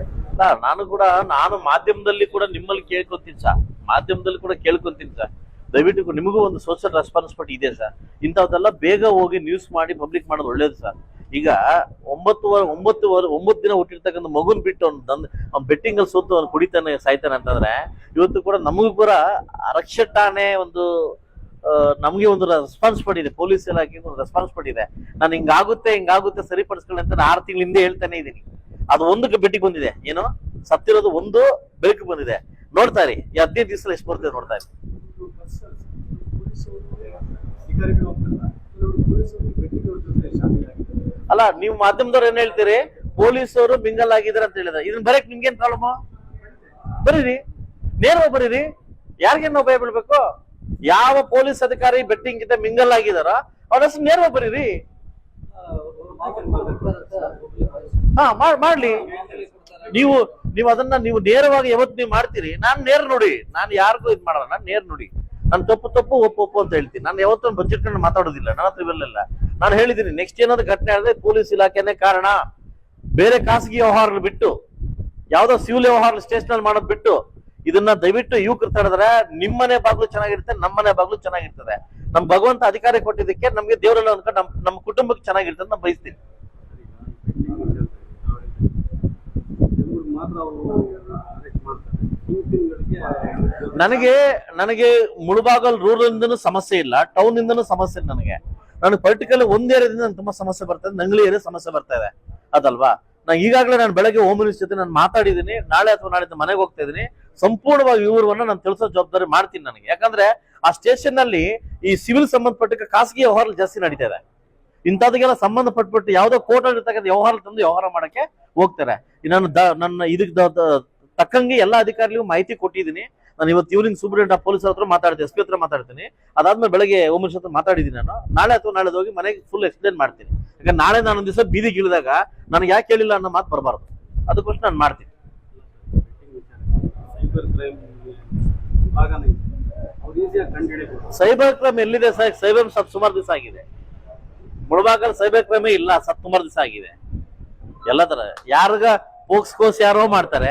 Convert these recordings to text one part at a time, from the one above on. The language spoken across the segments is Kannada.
ಅಲ್ಲ ನಾನು ಕೂಡ, ನಾನು ಮಾಧ್ಯಮದಲ್ಲಿ ಕೂಡ ನಿಮ್ಮಲ್ಲಿ ಕೇಳ್ಕೊತೀನಿ ಸರ್. ಮಾಧ್ಯಮದಲ್ಲಿ ಕೂಡ ಕೇಳ್ಕೊತೀನಿ ಸರ್. ದಯವಿಟ್ಟು ನಿಮಗೂ ಒಂದು ಸೋಷಿಯಲ್ ರೆಸ್ಪಾನ್ಸಿಬಿಲಿಟಿ ಇದೆ ಸರ್. ಇಂಥದ್ದೆಲ್ಲ ಬೇಗ ಹೋಗಿ ನ್ಯೂಸ್ ಮಾಡಿ ಪಬ್ಲಿಕ್ ಮಾಡೋದು ಒಳ್ಳೇದು ಸರ್. ಈಗ ಒಂಬತ್ತು ಒಂಬತ್ತು ಒಂಬತ್ತು ದಿನ ಹುಟ್ಟಿರ್ತಕ್ಕಂಥ ಮಗುನ್ ಬಿಟ್ಟು ಅವ್ನು ತಂದು ಅವ್ನು ಬೆಟ್ಟಿಂಗ್ ಅಲ್ಲಿ ಸೋತು ಅವ್ನು ಕುಡಿತಾನೆ, ಸಾಯ್ತಾನೆ ಅಂತಂದ್ರೆ, ಇವತ್ತು ಕೂಡ ನಮಗೂ ಕೂಡ ಆರಕ್ಷ ಠಾಣೆ ಒಂದು ನಮಗೆ ಒಂದು ರೆಸ್ಪಾನ್ಸಿಬಿಲಿಟಿ ಇದೆ. ಪೊಲೀಸ್ ಇಲಾಖೆಗೆ ಒಂದು ರೆಸ್ಪಾನ್ಸಿಬಿಲಿಟಿ ಇದೆ. ನಾನು ಹಿಂಗಾಗುತ್ತೆ ಹಿಂಗಾಗುತ್ತೆ ಸರಿಪಡಿಸ್ಕೊಳ್ಳಿ ಅಂತ ಆರು ತಿಂಗಳಿಂದ ಹೇಳ್ತಾನೆ ಇದ್ದೀನಿ. ಅದು ಒಂದಕ್ಕೆ ಬೆಟ್ಟಿಗೆ ಬಂದಿದೆ. ಏನು? ಸತ್ತಿರೋದು ಒಂದು ಬೆಳಕು ಬಂದಿದೆ. ನೋಡ್ತಾ ಇರಿ, ಈ ಹದಿನೈದು ದಿವಸ ಎಷ್ಟು ಬರ್ತದೆ ನೋಡ್ತಾ ಇರಿ. ಅಲ್ಲ, ನೀವು ಮಾಧ್ಯಮದವ್ರು ಏನ್ ಹೇಳ್ತೀರಿ? ಪೊಲೀಸರು ಮಿಂಗಲ್ ಆಗಿದ್ದಾರೆ ಅಂತ ಹೇಳಿದ್ರೆ ಇದನ್ನ ಬರಕ್ ನಿಮ್ಗೇನ್ ಪ್ರಾಬ್ಲಮ್ ಬರೀರಿ. ನೇರವಾಗಿ ಬರೀರಿ. ಯಾರಿಗೇನು ಭಯ ಬೀಳ್ಬೇಕು? ಯಾವ ಪೊಲೀಸ್ ಅಧಿಕಾರಿ ಬೆಟ್ಟಿಂಗ್ ಗಿಂತ ಮಿಂಗಲ್ ಆಗಿದಾರ ಅವ್ರ ಹೆಸರು ನೇರವಾಗಿ ಬರೀರಿ. ಹಾ, ಮಾಡ್- ಮಾಡ್ಲಿ. ನೀವು ನೀವು ಅದನ್ನ ನೀವು ನೇರವಾಗಿ ಯಾವತ್ತು ನೀವು ಮಾಡ್ತೀರಿ, ನಾನ್ ನೇರ ನೋಡಿ, ನಾನು ಯಾರಿಗೂ ಇದು ಮಾಡಲ್ಲ, ನಾನು ನೇರ ನೋಡಿ. ನಾನು ತಪ್ಪು ತಪ್ಪು, ಒಪ್ಪು ಒಪ್ಪು ಅಂತ ಹೇಳ್ತೀನಿ. ನಾನು ಯಾವತ್ತೂ ಬಚ್ಚಿಟ್ಕೊಂಡು ಮಾತಾಡೋದಿಲ್ಲ, ನನ್ನ ಹತ್ರ ಇವೆಲ್ಲ ನಾನು ಹೇಳಿದ್ದೀನಿ ನೆಕ್ಸ್ಟ್ ಏನಾದ್ರು ಘಟನೆ ಆದ್ರೆ ಪೊಲೀಸ್ ಇಲಾಖೆನೇ ಕಾರಣ. ಬೇರೆ ಖಾಸಗಿ ವ್ಯವಹಾರಗಳು ಬಿಟ್ಟು, ಯಾವ್ದೋ ಸಿವಿಲ್ ವ್ಯವಹಾರ ಸ್ಟೇಷನ್ ಮಾಡೋದ್ ಬಿಟ್ಟು, ಇದನ್ನ ದಯವಿಟ್ಟು ಯುವಕರು ತಡೆದ್ರೆ ನಿಮ್ಮನೆ ಬಾಗ್ಲು ಚೆನ್ನಾಗಿರುತ್ತೆ, ನಮ್ಮನೆ ಬಾಗ್ಲು ಚೆನ್ನಾಗಿರ್ತದೆ. ನಮ್ ಭಗವಂತ ಅಧಿಕಾರ ಕೊಟ್ಟಿದ್ದಕ್ಕೆ ನಮ್ಗೆ ದೇವರೆಲ್ಲ ಅನ್ಕೊಂಡು ನಮ್, ನಮ್ಮ ಕುಟುಂಬಕ್ಕೆ ಚೆನ್ನಾಗಿರ್ತದೆ ನಾನು ಬಯಸ್ತೀನಿ. ನನಗೆ ನನಗೆ ಮುಳುಬಾಗಲ್ ರೂರಲ್ ಇಂದನೂ ಸಮಸ್ಯೆ ಇಲ್ಲ ಟೌನ್ ಇಂದನೂ ಸಮಸ್ಯೆ ನನಗೆ. ನನಗೆ ಪರ್ಟಿಕ್ಯುಲರ್ ಒಂದ್ ಏರಿಯಾದಿಂದ ನನ್ಗೆ ತುಂಬಾ ಸಮಸ್ಯೆ ಬರ್ತದೆ ನಂಗ್ಲಿ ಏರಿಯಾ ಸಮಸ್ಯೆ ಬರ್ತಾ ಇದೆ. ಅದಲ್ವಾ? ನಾ ಈಗಾಗಲೇ ನಾನು ಬೆಳಗ್ಗೆ ಹೋಮ್ ಮಿನಿಸ್ಟರ್ ಜೊತೆ ನಾನು ಮಾತಾಡಿದ್ದೀನಿ, ನಾಳೆ ಅಥವಾ ನಾಳೆ ಮನೆಗೆ ಹೋಗ್ತಾ ಇದ್ದೀನಿ. ಸಂಪೂರ್ಣವಾಗಿ ವಿವರವನ್ನ ನಾನು ತಿಳಿಸೋ ಜವಾಬ್ದಾರಿ ಮಾಡ್ತೀನಿ ನನಗೆ. ಯಾಕಂದ್ರೆ ಆ ಸ್ಟೇಷನ್ನಲ್ಲಿ ಈ ಸಿವಿಲ್ ಸಂಬಂಧಪಟ್ಟ ಖಾಸಗಿ ವ್ಯವಹಾರ ಜಾಸ್ತಿ ನಡೀತಾ ಇದೆ. ಇಂಥದಕ್ಕೆಲ್ಲ ಸಂಬಂಧಪಟ್ಬಿಟ್ಟು ಯಾವುದೋ ಕೋರ್ಟ್ ಇರ್ತಕ್ಕಂಥ ವ್ಯವಹಾರ ತಂದು ವ್ಯವಹಾರ ಮಾಡಕ್ಕೆ ಹೋಗ್ತಾರೆ. ನಾನು ದ- ನನ್ನ ಇದಕ್ಕೆ ತಕ್ಕಂಗೆ ಎಲ್ಲ ಅಧಿಕಾರಿಗಳಿಗೂ ಮಾಹಿತಿ ಕೊಟ್ಟಿದ್ದೀನಿ. ನಾನು ಇವತ್ತು ಇವ್ರಿಂದ ಸೂಪರಿಂಟ್ ಆಫ್ ಪೊಲೀಸ್ ಹತ್ರ ಮಾತಾಡ್ತೀನಿ ಎಸ್ ಪಿ ಹತ್ರ ಮಾತಾಡ್ತೀನಿ. ಅದಾದ್ಮೇಲೆ ಬೆಳಗ್ಗೆ ಓಮ್ ಹತ್ರ ಮಾತಾಡಿದ್ದೀನಿ ನಾನು. ನಾಳೆ ಅಥವಾ ನಾಳೆ ಹೋಗಿ ಮನೆಗೆ ಫುಲ್ ಎಕ್ಸ್ಪ್ಲೇನ್ ಮಾಡ್ತೀನಿ. ಯಾಕಂದ್ರೆ ನಾಳೆ ನಾನೊಂದು ದಿವಸ ಬೀದಿಗೆ ಇಳಿದಾಗ ನನಗೆ ಯಾಕೆ ಹೇಳಿಲ್ಲ ಅನ್ನೋ ಮಾತು ಬರಬಾರ್ದು. ಅದಕ್ಕೋಸ್ಕರ ನಾನು ಮಾಡ್ತೀನಿ. ಸೈಬರ್ ಕ್ರೈಮ್ ಎಲ್ಲಿದೆ ಸರ್? ಸೈಬರ್ ಸತ್ ಸುಮಾರು ದಿವಸ ಆಗಿದೆ. ಮುಳಬಾಗಲ್ ಸೈಬರ್ ಕ್ರೈಮೇ ಇಲ್ಲ ಸತ್ ಸುಮಾರು ದಿವಸ ಆಗಿದೆ. ಎಲ್ಲ ತರ ಯಾರಿಗ ಪೋಕ್ಸ್ ಕೋಸ್ ಯಾರೋ ಮಾಡ್ತಾರೆ,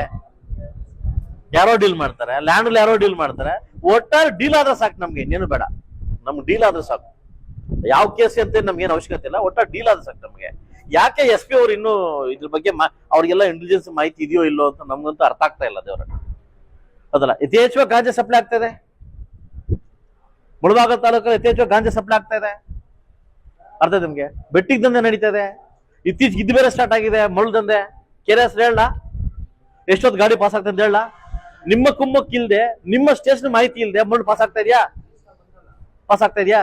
ಯಾರೋ ಡೀಲ್ ಮಾಡ್ತಾರೆ ಲ್ಯಾಂಡ್ ಯಾರೋ ಡೀಲ್ ಮಾಡ್ತಾರೆ, ಒಟ್ಟಾರೆ ಡೀಲ್ ಆದ್ರೆ ಸಾಕು ನಮ್ಗೆ, ಇನ್ನೇನು ಬೇಡ. ನಮ್ಗೆ ಡೀಲ್ ಆದ್ರೆ ಸಾಕು. ಯಾವ ಕೇಸ್ ಅಂತ ನಮ್ಗೇನು ಅವಶ್ಯಕತೆ ಇಲ್ಲ, ಒಟ್ಟಾರೆ ಡೀಲ್ ಆದ್ರೆ ಸಾಕು ನಮ್ಗೆ. ಯಾಕೆ ಎಸ್ ಪಿ ಅವ್ರು ಇನ್ನೂ ಇದ್ರ ಬಗ್ಗೆ ಅವ್ರಿಗೆಲ್ಲ ಇಂಟೆಲಿಜೆನ್ಸ್ ಮಾಹಿತಿ ಇದೆಯೋ ಇಲ್ಲೋ ಅಂತ ನಮ್ಗಂತೂ ಅರ್ಥ ಆಗ್ತಾ ಇಲ್ಲ ದೇವ್ರ. ಅದಲ್ಲ, ಯಥೇಚ್ಛವಾಗಿ ಗಾಂಜಾ ಸಪ್ಲೈ ಆಗ್ತಾ ಇದೆ. ಮುಳಬಾಗ ತಾಲೂಕಲ್ಲಿ ಯಥೇಚ್ಛವಾಗಿ ಗಾಂಜಾ ಸಪ್ಲೈ ಆಗ್ತಾ ಇದೆ. ಅರ್ಥ ನಿಮ್ಗೆ? ಬೆಟ್ಟಿಗೆ ದಂಧೆ ನಡೀತಾ ಇದೆ. ಇತ್ತೀಚೆಗೆ ಇದ್ದು ಬೇರೆ ಸ್ಟಾರ್ಟ್ ಆಗಿದೆ ಮರಳು ದಂಧೆ ಕೆರೆ ಹೆಸರು ಹೇಳ ಎಷ್ಟೊತ್ತು ಗಾಡಿ ಪಾಸ್ ಆಗ್ತದೆ ಅಂತ ಹೇಳ ನಿಮ್ಮ ಕುಮ್ಮಕ್ ಇಲ್ದೆ, ನಿಮ್ಮ ಸ್ಟೇಷನ್ ಮಾಹಿತಿ ಇಲ್ಲದೆ ಮರಳು ಪಾಸ್ ಆಗ್ತಾ ಇದೆಯಾ? ಪಾಸ್ ಆಗ್ತಾ ಇದೆಯಾ?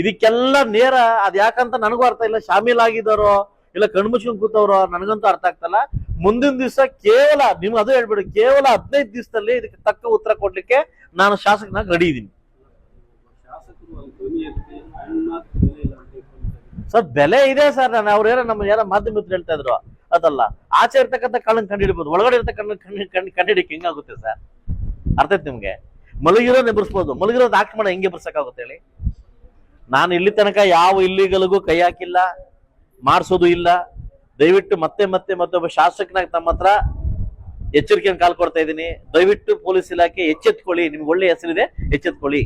ಇದಕ್ಕೆಲ್ಲ ನೇರ, ಅದ್ ಯಾಕಂತ ನನಗೂ ಅರ್ಥ ಇಲ್ಲ. ಶಾಮೀಲ್ ಆಗಿದ್ದಾರೋ ಇಲ್ಲ ಕಣ್ಮುಚ್ಕೊಂಡ್ ಕೂತವ್ರೋ, ನನಗಂತೂ ಅರ್ಥ ಆಗ್ತಲ್ಲ ಮುಂದಿನ ದಿವಸ ಕೇವಲ ನಿಮ್ ಅದು ಹೇಳ್ಬಿಡು, ಕೇವಲ ಹದಿನೈದು ದಿವಸದಲ್ಲಿ ಇದಕ್ಕೆ ತಕ್ಕ ಉತ್ತರ ಕೊಡ್ಲಿಕ್ಕೆ ನಾನು ಶಾಸಕನಾಗ ರೆಡಿ ಇದ್ದೀನಿ ಸರ್, ಬೆಲೆ ಇದೆ ಸರ್. ನಾನು ಅವ್ರೇನೋ ನಮ್ಮ ಯಾರೋ ಮಾಧ್ಯಮ ಹೇಳ್ತಾ ಇದ್ರು. ಅದಲ್ಲ, ಆಚೆ ಇರ್ತಕ್ಕಂಥ ಕಣ್ಣನ್ನು ಕಂಡಿಡ್ಬೋದು ಒಳಗಡೆ ಇರ್ತಕ್ಕಂಥ ಕಣ್ಣು ಕಂಡು ಕಂಡಿಡಿಕ್ ಹೆಂಗಾಗುತ್ತೆ ಸರ್? ಅರ್ಥ ಐತೆ ನಿಮ್ಗೆ? ಮಲಗಿರೋ ಎಬ್ಬರಿಸ್ಬೋದು ಮಲಗಿರೋದು ಆಕ್ರಮಣ ಹೆಂಗೆ ಬರ್ಸಕ್ಕಾಗುತ್ತೆ ಹೇಳಿ? ನಾನು ಇಲ್ಲಿ ತನಕ ಯಾವ ಇಲ್ಲಿಗಳಿಗೂ ಕೈ ಹಾಕಿಲ್ಲ, ಮಾಡಿಸೋದು ಇಲ್ಲ. ದಯವಿಟ್ಟು ಮತ್ತೆ ಮತ್ತೆ ಮತ್ತೊಬ್ಬ ಶಾಸಕನಾಗ ತಮ್ಮ ಹತ್ರ ಎಚ್ಚರಿಕೆಯನ್ನು ಕಾಲ್ ಕೊಡ್ತಾ ಇದ್ದೀನಿ. ದಯವಿಟ್ಟು ಪೊಲೀಸ್ ಇಲಾಖೆ ಎಚ್ಚೆತ್ಕೊಳ್ಳಿ. ನಿಮ್ಗೆ ಒಳ್ಳೆ ಹೆಸರಿದೆ, ಎಚ್ಚೆತ್ಕೊಳ್ಳಿ.